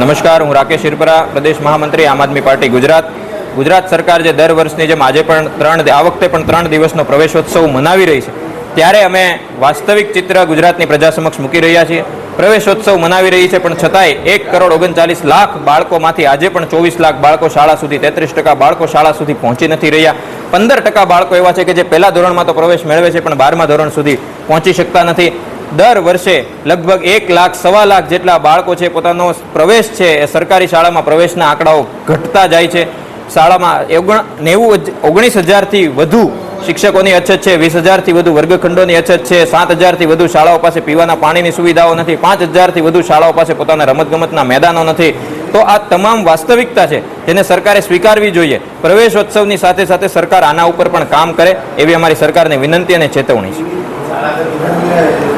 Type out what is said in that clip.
નમસ્કાર, હું રાકેશ શિરપરા પ્રદેશ મહામંત્રી, આમ આદમી પાર્ટી, ગુજરાત. ગુજરાત સરકાર જે દર વર્ષની જેમ આજે પણ ત્રણ આ વખતે પણ ત્રણ દિવસનો પ્રવેશોત્સવ મનાવી રહી છે. ત્યારે અમે વાસ્તવિક ચિત્ર ગુજરાતની પ્રજા સમક્ષ મૂકી રહ્યા છીએ. પ્રવેશોત્સવ મનાવી રહી છે, પણ છતાંય એક કરોડ ઓગણચાલીસ લાખ બાળકોમાંથી આજે પણ ચોવીસ લાખ બાળકો શાળા સુધી, તેત્રીસ ટકા બાળકો શાળા સુધી પહોંચી નથી રહ્યા. પંદર ટકા બાળકો એવા છે કે જે પહેલા ધોરણમાં તો પ્રવેશ મેળવે છે, પણ બારમા ધોરણ સુધી પહોંચી શકતા નથી. દર વર્ષે લગભગ એક લાખ, સવા લાખ જેટલા બાળકો છે પોતાનો પ્રવેશ છે એ સરકારી શાળામાં પ્રવેશના આંકડાઓ ઘટતા જાય છે. શાળામાં ઓગણ નેવું ઓગણીસ હજારથી વધુ શિક્ષકોની અછત છે, વીસ હજારથી વધુ વર્ગખંડોની અછત છે, સાત હજારથી વધુ શાળાઓ પાસે પીવાના પાણીની સુવિધાઓ નથી, પાંચ હજારથી વધુ શાળાઓ પાસે પોતાના રમતગમતના મેદાનો નથી. તો આ તમામ વાસ્તવિકતા છે, જેને સરકારે સ્વીકારવી જોઈએ. પ્રવેશોત્સવની સાથે સાથે સરકાર આના ઉપર પણ કામ કરે, એવી અમારી સરકારને વિનંતી અને ચેતવણી છે.